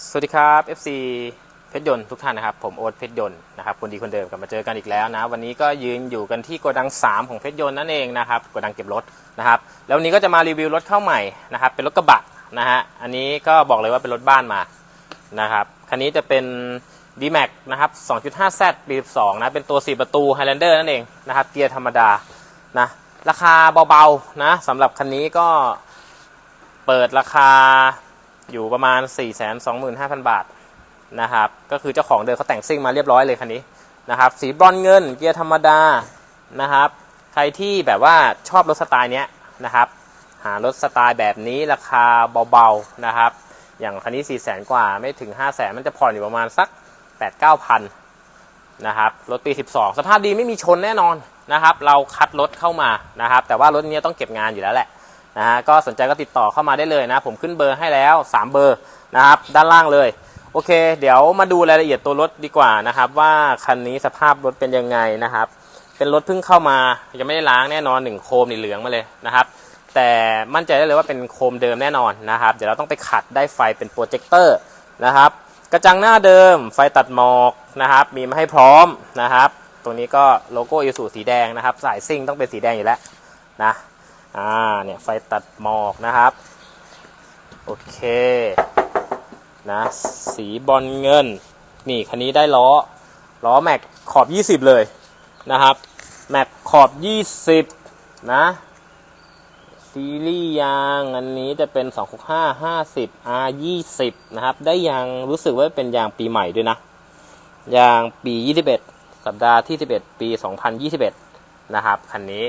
สวัสดีครับ FC เพชรยนต์ทุกท่านนะครับ ผมโอ๊ตเพชรยนต์นะครับคนดีคนเดิมกลับมาเจอกันอีกแล้วนะ วันนี้ก็ยืนอยู่กันที่โกดัง 3 ของเพชรยนต์นั่นเองนะครับโกดังเก็บรถนะครับ แล้ววันนี้ก็จะมารีวิวรถเข้าใหม่นะครับ เป็นรถกระบะนะฮะอันนี้ก็บอกเลยว่าเป็นรถบ้านมานะครับคันนี้จะเป็น d m a x นะครับ 2.5Z ปี12นะเป็นตัว 4 ประตู Highlander นั่นเองนะครับเกียร์ธรรมดานะราคาเบาๆนะสำหรับคันนี้ก็เปิดราคา อยู่ประมาณ 425,000 บาทนะครับ ก็คือเจ้าของเดิมเขาแต่งซิ่งมาเรียบร้อยเลยคันนี้นะครับ สีบรอนซ์เงินเกียร์ธรรมดานะครับ ใครที่แบบว่าชอบรถสไตล์เนี้ยนะครับ หารถสไตล์แบบนี้ราคาเบาๆนะครับ อย่างคันนี้4 0 0 0 0กว่าไม่ถึง 5 0 0 0 0 0 มันจะผ่อนอยู่ประมาณสัก 8 9พันนะครับ รถปี 12 สภาพดีไม่มีชนแน่นอนนะครับ เราคัดรถเข้ามานะครับ แต่ว่ารถเนี้ยต้องเก็บงานอยู่แล้วแหละ นะฮะก็สนใจก็ติดต่อเข้ามาได้เลยนะ ผมขึ้นเบอร์ให้แล้ว 3 เบอร์นะครับด้านล่างเลยโอเค เดี๋ยวมาดูรายละเอียดตัวรถดีกว่านะครับ ว่าคันนี้สภาพรถเป็นยังไงนะครับ เป็นรถเพิ่งเข้ามายังไม่ได้ล้างแน่นอนหนึ่งโคมนี่เหลืองมาเลยนะครับ แต่มั่นใจได้เลยว่าเป็นโคมเดิมแน่นอนนะครับ เดี๋ยวเราต้องไปขัดได้ไฟเป็นโปรเจคเตอร์นะครับ กระจังหน้าเดิม ไฟตัดหมอกนะครับ มีมาให้พร้อมนะครับ ตรงนี้ก็โลโก้อิสูสีแดงนะครับ สายซิ่งต้องเป็นสีแดงอยู่แล้วนะ อ่าเนี่ยไฟตัดหมอกนะครับ โอเคนะสีบอลเงิน นี่คันนี้ได้ล้อ ล้อแม็กขอบ 20 เลยนะครับ แม็กขอบ 20 นะ ซีรีส์ยางอันนี้จะเป็น 265 50 R 20นะครับ ได้ยางรู้สึกว่าเป็นยางปีใหม่ด้วยนะ ยางปี 21 สัปดาห์ที่ 11 ปี 2021 นะครับ คันนี้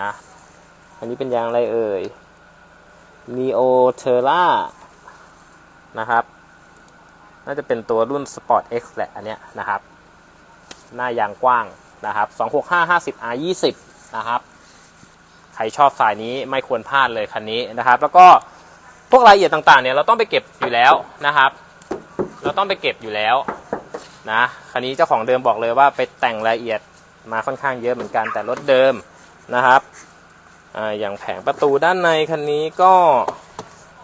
นะ อันนี้เป็นยางอะไรเอ่ย Neo Terra นะครับ น่าจะเป็นตัวรุ่น Sport X แหละอันเนี้ยนะครับ หน้ายางกว้างนะครับ 265 50 R 20นะครับ ใครชอบสายนี้ไม่ควรพลาดเลยคันนี้นะครับ แล้วก็พวกรายละเอียดต่างๆเนี่ยเราต้องไปเก็บอยู่แล้วนะครับ เราต้องไปเก็บอยู่แล้วนะคันนี้เจ้าของเดิมบอกเลยว่าไปแต่งรายละเอียดมาค่อนข้างเยอะเหมือนกันแต่รถเดิมนะครับ อย่างแผงประตูด้านในคันนี้ก็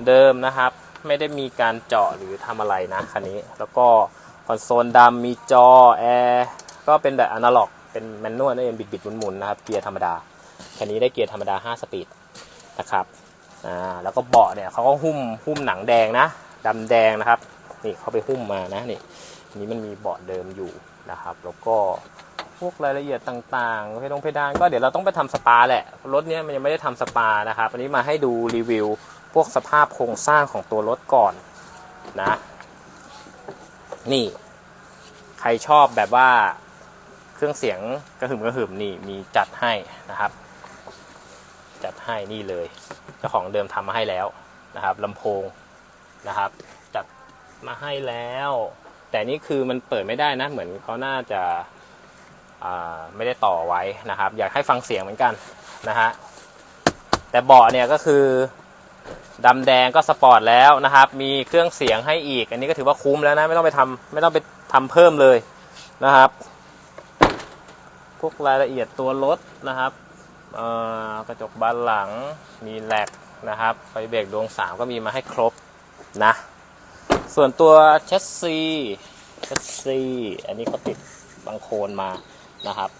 เดิมนะครับ ไม่ได้มีการเจาะหรือทำอะไรนะคันนี้ แล้วก็คอนโซลดำมีจอแอร์ก็เป็นแบบอนาล็อก เป็นแมนนวลนั่นเองบิดๆหมุนๆนนะครับเกียร์ธรรมดาคันนี้ได้เกียร์ธรรมดา 5 สปีดนะครับอ่าแล้วก็เบาะเนี่ยเขาก็หุ้มหุ้มหนังแดงนะดำแดงนะครับนี่เขาไปหุ้มมานะนี่นนี้มันมีเบาะเดิมอยู่นะครับ แล้วก็ พวกรายละเอียดต่างๆเพดงเพดานก็เดี๋ยวเราต้องไปทำสปาแหละ รถเนี้ยมันยังไม่ได้ทำสปานะครับ อันนี้มาให้ดูรีวิว พวกสภาพโครงสร้างของตัวรถก่อนนะ นี่ ใครชอบแบบว่าเครื่องเสียงกระหึ่มกระหึ่มนี่มีจัดให้นะครับ จัดให้นี่เลย เจ้าของเดิมทำมาให้แล้วนะครับลำโพงนะครับ จัดมาให้แล้ว แต่นี่คือมันเปิดไม่ได้นะ เหมือนเขาน่าจะ ไม่ได้ต่อไว้นะครับ อยากให้ฟังเสียงเหมือนกันนะฮะแต่เบาะเนี่ยก็คือดำแดงก็สปอร์ตแล้วนะครับ มีเครื่องเสียงให้อีก อันนี้ก็ถือว่าคุ้มแล้วนะ ไม่ต้องไปทำไม่ต้องไปทำเพิ่มเลยนะครับ พวกรายละเอียดตัวรถนะครับกระจกบานหลังมีแหลกนะครับ ไฟเบรกดวงสามก็มีมาให้ครบนะ ส่วนตัวเชสซีเชสซีอันนี้เขาติดบังโคลนมา นะครับ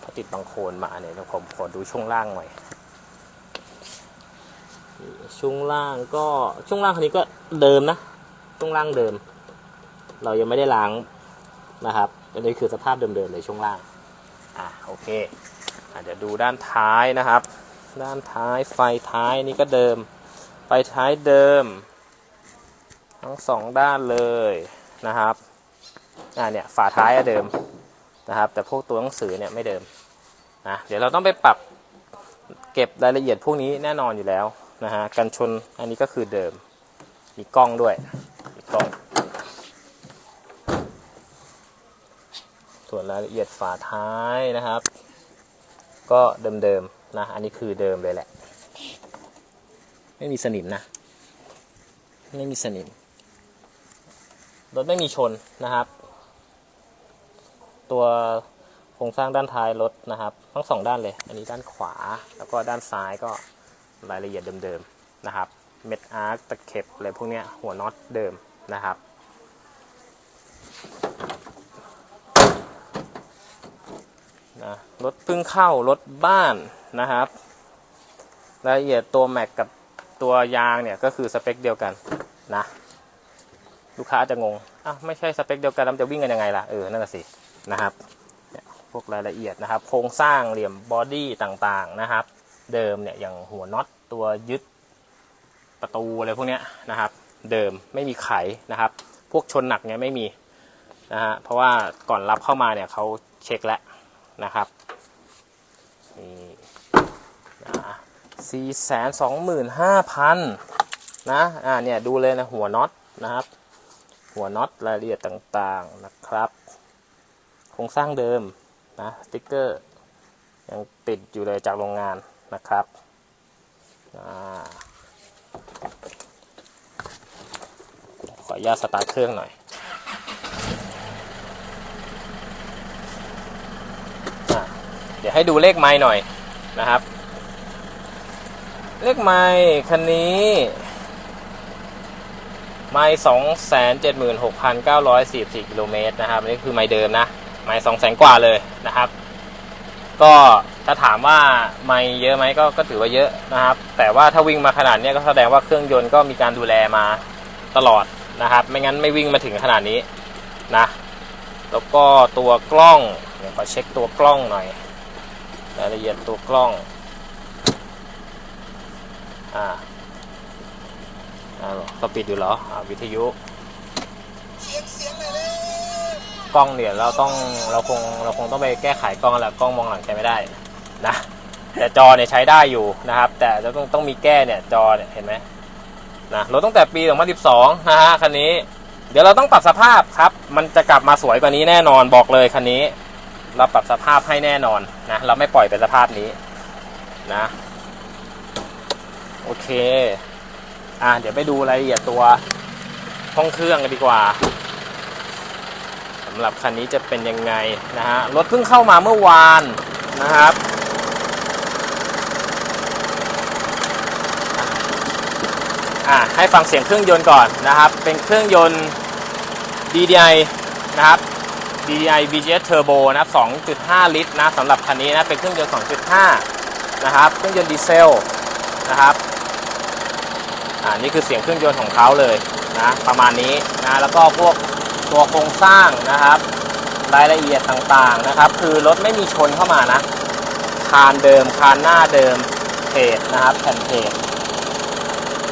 เขาติดบังโคลนมาเนี่ยเดี๋ยวผมขอดูช่วงล่างหน่อยช่วงล่างก็ช่วงล่างคันนี้ก็เดิมนะช่วงล่างเดิม เรายังไม่ได้ล้างนะครับอันนี้คือสภาพเดิมๆเลยช่วงล่างอะโอเคอะเดี๋ยวดูด้านท้ายนะครับ ด้านท้ายไฟท้ายนี่ก็เดิม ไฟท้ายเดิม ทั้งสองด้านเลยนะครับอ่าเนี่ยฝาท้ายอะเดิม นะครับ แต่พวกตัวหนังสือเนี่ยไม่เดิมนะเดี๋ยวเราต้องไปปรับเก็บรายละเอียดพวกนี้แน่นอนอยู่แล้วนะฮะกันชนอันนี้ก็คือเดิม มีกล้องด้วยมีกล้องส่วนรายละเอียดฝาท้ายนะครับ ก็เดิมๆนะ อันนี้คือเดิมเลยแหละ ไม่มีสนิมนะ ไม่มีสนิมรถไม่มีชนนะครับ ตัวโครงสร้างด้านท้ายรถนะครับ ทั้งสองด้านเลย อันนี้ด้านขวาแล้วก็ด้านซ้ายก็รายละเอียดเดิมๆนะครับ เม็ดอาร์คตะเข็บอะไรพวกนี้หัวน็อตเดิมนะครับ นะรถเพิ่งเข้ารถบ้านนะครับ รายละเอียดตัวแม็กกับตัวยางเนี่ยก็คือสเปคเดียวกันนะ ลูกค้าอาจจะงงอะไม่ใช่สเปคเดียวกันแล้วจะวิ่งกันยังไงล่ะ เออ นั่นแหะสิ นะครับ พวกรายละเอียดนะครับ โครงสร้างเหลี่ยมบอดี้ต่างๆนะครับ เดิมเนี่ยอย่างหัวน็อตตัวยึดประตูอะไรพวกนี้นะครับ เดิมไม่มีไขนะครับ พวกชนหนักเนี่ยไม่มีนะฮะเพราะว่าก่อนรับเข้ามาเนี่ยเขาเช็คแล้วนะครับนี่นะสี่แสนสองหมื่นห้าพันนะอ่าเนี่ยดูเลยนะหัวน็อตนะครับ หัวน็อตรายละเอียดต่างๆนะครับ โครงสร้างเดิมนะสติ๊กเกอร์ยังติดอยู่เลยจากโรงงานนะครับขออนุญาตสตาร์ทเครื่องหน่อยอเดี๋ยวให้ดูเลขไม้หน่อยนะครับ เลขไม้คันนี้ไม้สองแสนเจ็ดหมื่นหกพันเก้าร้อยสี่สี่กิโลเมตรนะครับ อันนี่คือไม้เดิมนะ ไม้สองแสนกว่าเลยนะครับ ก็ถ้าถามว่าไม่เยอะไหมก็ก็ถือว่าเยอะนะครับ แต่ว่าถ้าวิ่งมาขนาดนี้ก็แสดงว่าเครื่องยนต์ก็มีการดูแลมาตลอดนะครับ ไม่งั้นไม่วิ่งมาถึงขนาดนี้นะ แล้วก็ตัวกล้องเดี๋ยวขอเช็คตัวกล้องหน่อยรายละเอียดตัวกล้องอ่าอ่าก็ปิดอยู่เหรออ่าวิทยุ กล้องเนี่ยเราต้องเราคงเราคงต้องไปแก้ไขกล้องแล้วกล้องมองหลังใช้ไม่ได้นะแต่จอเนี่ยใช้ได้อยู่นะครับ แต่จะต้องต้องมีแก้เนี่ยจอเนี่ยเห็นไหมนะรถตั้งแต่ปี 2012 นะฮะคันนี้ เดี๋ยวเราต้องปรับสภาพครับ มันจะกลับมาสวยกว่านี้แน่นอนบอกเลยคันนี้ เราปรับสภาพให้แน่นอนนะเราไม่ปล่อยเป็นสภาพนี้นะโอเค อะเดี๋ยวไปดูรายละเอียดตัวห้องเครื่องกันดีกว่าำหรับคันนี้จะเป็นยังไงนะฮะรถเพิ่งเข้ามาเมื่อวานนะครับอะให้ฟังเสียงเครื่องยนต์ก่อนนะครับ เป็นเครื่องยนต์ DDI นะครับ DDI VGS Turbo นะครับ 2.5 ลิตรนะสำหรับคันนี้นะ เป็นเครื่องยนต์ 2.5 นะครับ เครื่องยนต์ดีเซลนะครับ อ่า นี่คือเสียงเครื่องยนต์ของเขาเลยนะ ประมาณนี้นะ แล้วก็พวก ตัวโครงสร้างนะครับ รายละเอียดต่างๆนะครับ คือรถไม่มีชนเข้ามานะ คานเดิมคานหน้าเดิมเพจนะครับแผ่นเพจ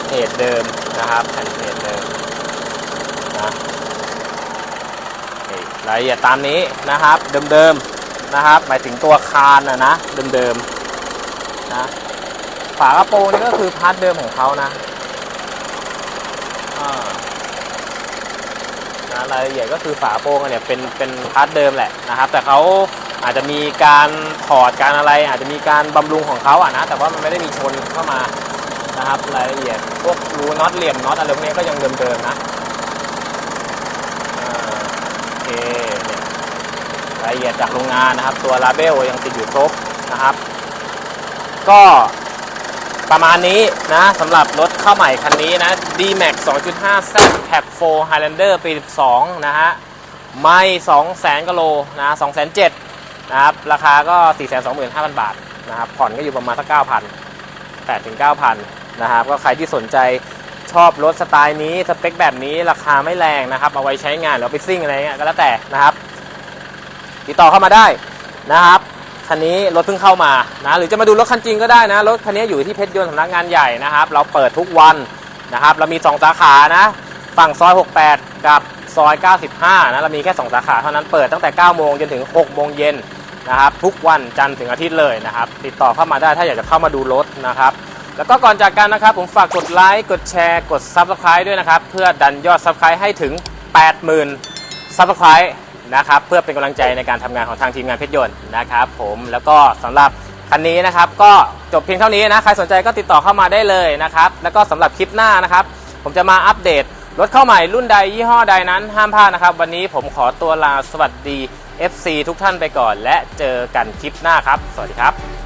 เพจเดิมนะครับแผ่นเพจเดิมนะรายละเอียดตามนี้นะครับเดิมๆนะครับ หมายถึงตัวคานนะนะเดิมๆนะฝากระโปรงนี่ก็คือพาร์ทเดิมของเขานะอ่า นะรายละเอียดก็คือฝาโปรงอันเนี่ยเป็นเป็นพาร์ทเดิมแหละนะครับ แต่เขาอาจจะมีการถอดการอะไร อาจจะมีการบำรุงของเขาอะนะแต่ว่ามันไม่ได้มีชนเข้ามานะครับรายละเอียดพวกรูน็อตเหลี่ยมน็อตอะไรพวกนี้ก็ยังเดิมๆนะโอเครายละเอียดจากโรงงานนะครับ ตัวลาเบลยังติดอยู่ครบนะครับ ก็ ประมาณนี้นะสำหรับรถเข้าใหม่คันนี้นะ D-Max 2.5 Z Cab 4 Highlander ปี 12 นะฮะ ไม่200,000กิโลนะ207,000นะครับ ราคาก็ 425,000 บาทนะครับ ผ่อนก็อยู่ประมาณสัก9,000 8ถึง9,000นะครับ ก็ใครที่สนใจชอบรถสไตล์นี้ สเปคแบบนี้ราคาไม่แรงนะครับ เอาไว้ใช้งานหรือไปซิ่งอะไรเงี้ยก็แล้วแต่นะครับ ติดต่อเข้ามาได้นะครับ คันนี้รถเพิ่งเข้ามานะหรือจะมาดูรถคันจริงก็ได้นะ รถคันนี้อยู่ที่เพชรยนต์สำนักงานใหญ่นะครับ เราเปิดทุกวันนะครับ เรามี 2 สาขานะ ฝั่งซอย 68 กับซอย 95 นะ เรามีแค่ 2 สาขาเท่านั้นเปิดตั้งแต่ 9 โมงจนถึง 6 โมงเย็นนะครับ ทุกวันจันทร์ถึงอาทิตย์เลยนะครับ ติดต่อเข้ามาได้ถ้าอยากจะเข้ามาดูรถนะครับ แล้วก็ก่อนจากกันนะครับ ผมฝากกดไลค์ กดแชร์ กด Subscribe ด้วยนะครับ เพื่อดันยอด Subscribe ให้ถึง 80,000 Subscribe นะครับเพื่อเป็นกำลังใจในการทำงานของทางทีมงานเพชรยนต์นะครับผมแล้วก็สำหรับคันนี้นะครับก็จบเพียงเท่านี้นะใครสนใจก็ติดต่อเข้ามาได้เลยนะครับแล้วก็สำหรับคลิปหน้านะครับผมจะมาอัปเดตรถเข้าใหม่รุ่นใดยี่ห้อใดนั้นห้ามพลาดนะครับ วันนี้ผมขอตัวลาสวัสดี FC ทุกท่านไปก่อน และเจอกันคลิปหน้าครับ สวัสดีครับ